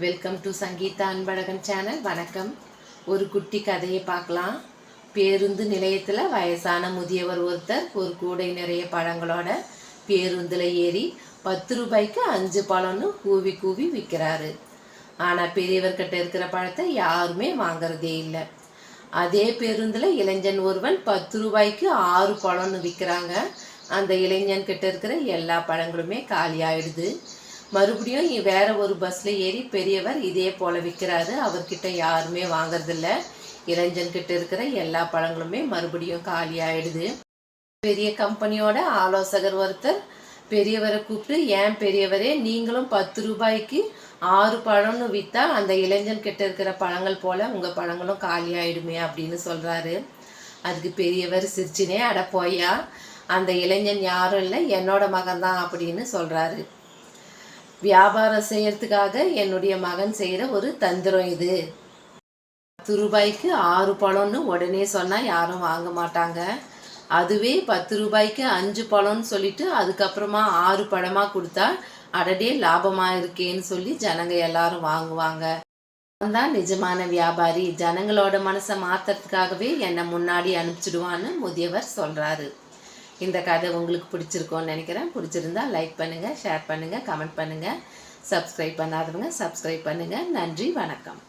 Welcome to Sangeetha Anbazhagan channel வணக்கம். ஒரு குட்டி கதையை பார்க்கலாம். பேருந்து நிலையத்தில் வயசான முதியவர் ஒருத்தர் ஒரு கூடை நிறைய பழங்களோட பேருந்தில் ஏறி பத்து ரூபாய்க்கு அஞ்சு பழம்னு கூவி கூவி விற்கிறாரு ஆனால் பெரியவர்கிட்ட இருக்கிற பழத்தை யாருமே வாங்குறதே இல்லை. அதே பேருந்தில் இளைஞன் ஒருவன் பத்து ரூபாய்க்கு ஆறு பழம்னு விற்கிறாங்க அந்த இளைஞன் கிட்ட இருக்கிற எல்லா பழங்களுமே காலி ஆயிடுது மறுபடியும் வேற ஒரு பஸ்ல ஏறி பெரியவர் இதே போல விற்கிறாரு அவர்கிட்ட யாருமே வாங்குறதில்ல. இளைஞன்கிட்ட இருக்கிற எல்லா பழங்களுமே மறுபடியும் காலி ஆயிடுது. பெரிய கம்பெனியோட ஆலோசகர் ஒருத்தர் பெரியவரை கூப்பிட்டு ஏன் பெரியவரே நீங்களும் பத்து ரூபாய்க்கு ஆறு பழம்னு விற்றா அந்த இளைஞன் கிட்ட இருக்கிற பழங்கள் போல உங்கள் பழங்களும் காலி ஆயிடுமே அப்படின்னு சொல்கிறாரு அதுக்கு பெரியவர் சிரிச்சினே அட போயா அந்த இளைஞன் யாரும் இல்லை என்னோட மகன்தான் அப்படின்னு சொல்கிறாரு வியாபாரம் செய்யறதுக்காக என்னுடைய மகன் செய்கிற ஒரு தந்திரம் இது. பத்து ரூபாய்க்கு ஆறு பழம்னு உடனே சொன்னால் யாரும் வாங்க மாட்டாங்க. அதுவே பத்து ரூபாய்க்கு அஞ்சு பழம்னு சொல்லிட்டு அதுக்கப்புறமா ஆறு பழமாக கொடுத்தா அடடே லாபமாக இருக்கேன்னு சொல்லி ஜனங்க எல்லாரும் வாங்குவாங்க. தான் நிஜமான வியாபாரி. ஜனங்களோட மனசை மாத்துறதுக்காகவே என்னை முன்னாடி அனுப்பிச்சிடுவான்னு முதியவர் சொல்கிறாரு இந்த கதை உங்களுக்கு பிடிச்சிருக்கோன்னு நினைக்கிறேன். பிடிச்சிருந்தா லைக் பண்ணுங்கள் ஷேர் பண்ணுங்கள் கமெண்ட் பண்ணுங்கள் சப்ஸ்கிரைப் பண்ணாதவங்க சப்ஸ்கிரைப் பண்ணுங்கள் நன்றி வணக்கம்.